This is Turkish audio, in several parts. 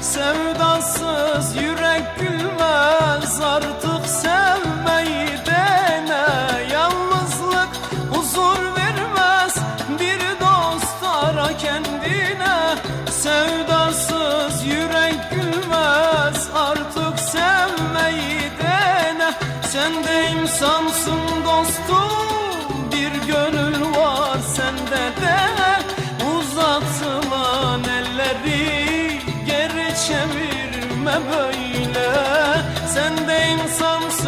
Sevdasız yürek gülmez artık sevmeyi dene. Yalnızlık huzur vermez bir dost ara kendine. Sevdasız yürek gülmez artık sevmeyi dene. Sen de insansın dostum. Çevirme böyle. Sen de insansın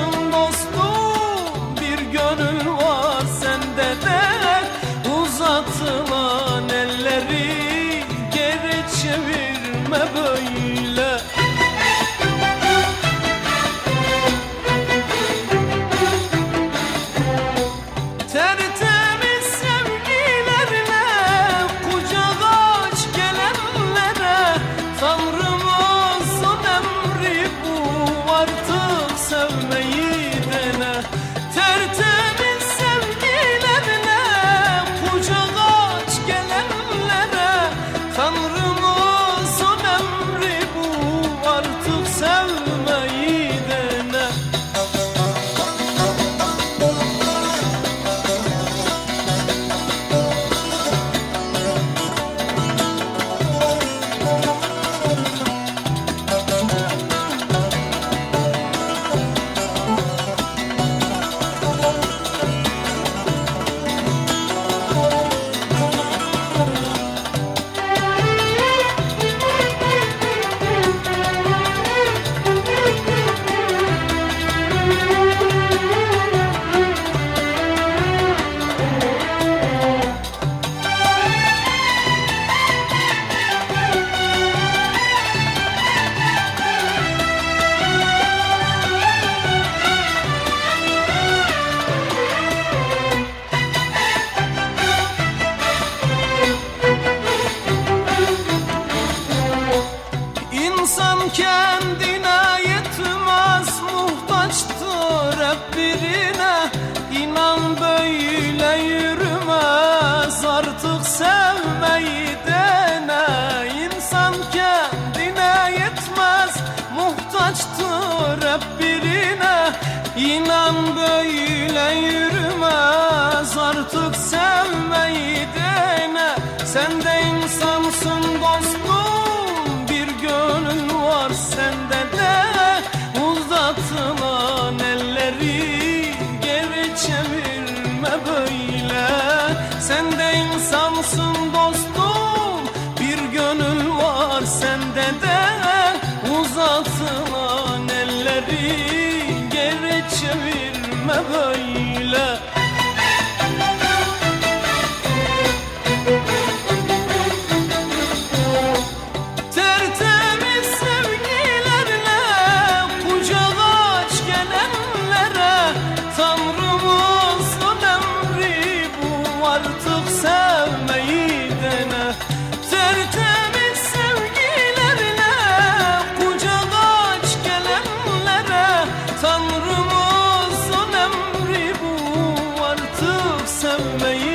İnan böyle yürümez artık sevmeyi dene Sen de insansın dostum bir gönül var sende de. Uzatılan elleri geri çevirme böyle. Sen de insansın dostum bir gönül var sende de. Uzatılan böyle sevmeyi